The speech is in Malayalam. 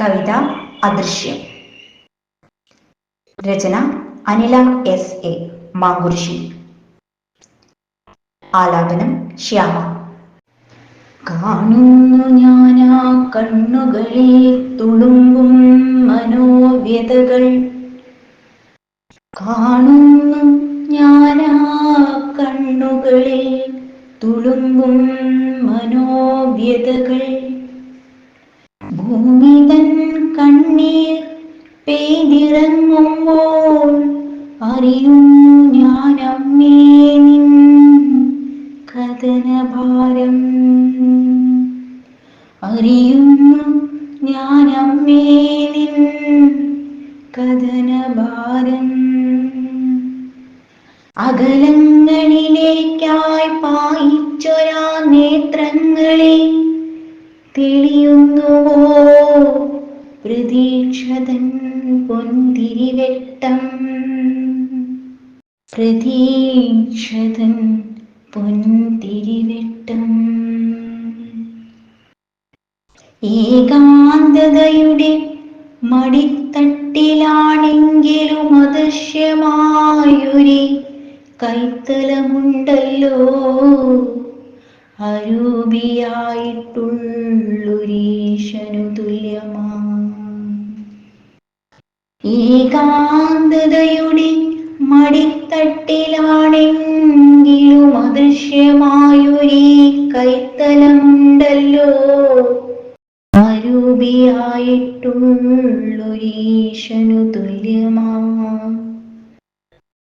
കവിത അദൃശ്യം. രചന അനില എസ് എ മാങ്കുരിശി ആലാപനം ശ്യാമ. കാണുന്നു ഞാനാ കണ്ണുകളിൽ തുളുമ്പും മനോവ്യതകൾ. കാണുന്നു ഞാനാ കണ്ണുകളിൽ തുളുമ്പും മനോവ്യതകൾ. ഭൂമി തൻ കണ്ണീർ പെയ്തിറങ്ങുമ്പോൾ അറിയുന്നു ഞാൻ നിൻ കഥനഭാരം. അറിയുന്നു ഞാൻ നിൻ കഥനഭാരം. അകലങ്ങളിലേക്കായി പായിച്ചൊരാ നേത്രങ്ങളെ തെളിയുന്നുവോ പ്രതീക്ഷതൻ പൊന്തിരിവെട്ടം. പ്രതീക്ഷതൻ പൊന്തിരിവെട്ടം. ഏകാന്തതയുടെ മടിത്തട്ടിലാണെങ്കിലും അദൃശ്യമായൊരു കൈത്തലമുണ്ടല്ലോ. അരൂപിയായിട്ടുള്ളൊരീശനു ഏകാന്തതയുടെ മടിത്തട്ടിലാണെങ്കിലും അദൃശ്യമായൊരേ കൈത്തലമുണ്ടല്ലോ. അരൂപിയായിട്ടുള്ളൊരീശനു തുല്യമാ.